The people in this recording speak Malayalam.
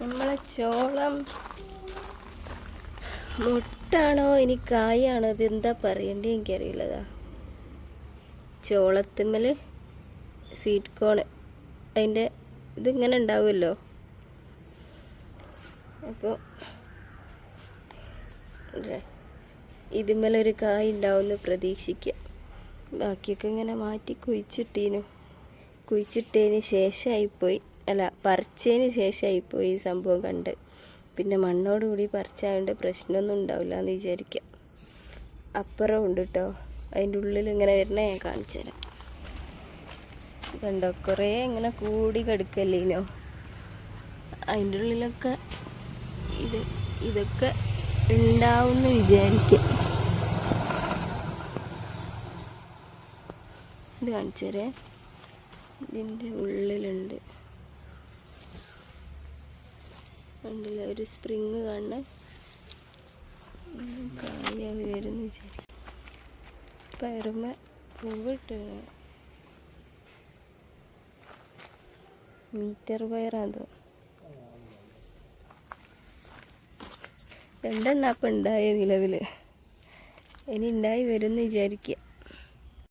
നമ്മളെ ചോളം മുട്ടാണോ? ഇനി കായാണോ? എന്താ പറയണ്ടേ എനിക്കറിയില്ലതാ. ചോളത്തിമ്മൽ സ്വീറ്റ് കോൺ അതിന്റെ ഇതിങ്ങനെ ഉണ്ടാവുമല്ലോ. അപ്പോൾ ഇതിന്മേലൊരു കായ ഉണ്ടാവുമെന്ന് പ്രതീക്ഷിക്കാം. ബാക്കിയൊക്കെ ഇങ്ങനെ മാറ്റി കുഴിച്ചിട്ടീനു. കുഴിച്ചിട്ടതിന് ശേഷമായിപ്പോയി അല്ല പറിച്ചതിന് ശേഷമായി ഇപ്പോൾ ഈ സംഭവം കണ്ട്. പിന്നെ മണ്ണോടുകൂടി പറിച്ചായതുകൊണ്ട് പ്രശ്നമൊന്നും ഉണ്ടാവില്ല എന്ന് വിചാരിക്കാം. അപ്പുറം ഉണ്ട് കേട്ടോ അതിന്റെ ഉള്ളിൽ ഇങ്ങനെ വരുന്ന ഞാൻ കാണിച്ചു തരാം. കണ്ടോ കുറേ ഇങ്ങനെ കൂടി കിടക്കല്ലേനോ അതിന്റെ ഉള്ളിലൊക്കെ ഇത് ഇതൊക്കെ ഉണ്ടാവുമെന്ന് വിചാരിക്കാം. ഇത് കാണിച്ചേരേ ഇതിന്റെ ഉള്ളിലുണ്ട്. കണ്ടില്ല? ഒരു സ്പ്രിങ് കാണണം. കായായി വരുന്ന വിചാരിക്കും പയറുമ പൂവിട്ട് മീറ്റർ പയറാന്തോ രണ്ടെണ്ണ അപ്പം ഉണ്ടായ നിലവിൽ ഇനി ഉണ്ടായി വരുമെന്ന് വിചാരിക്കുക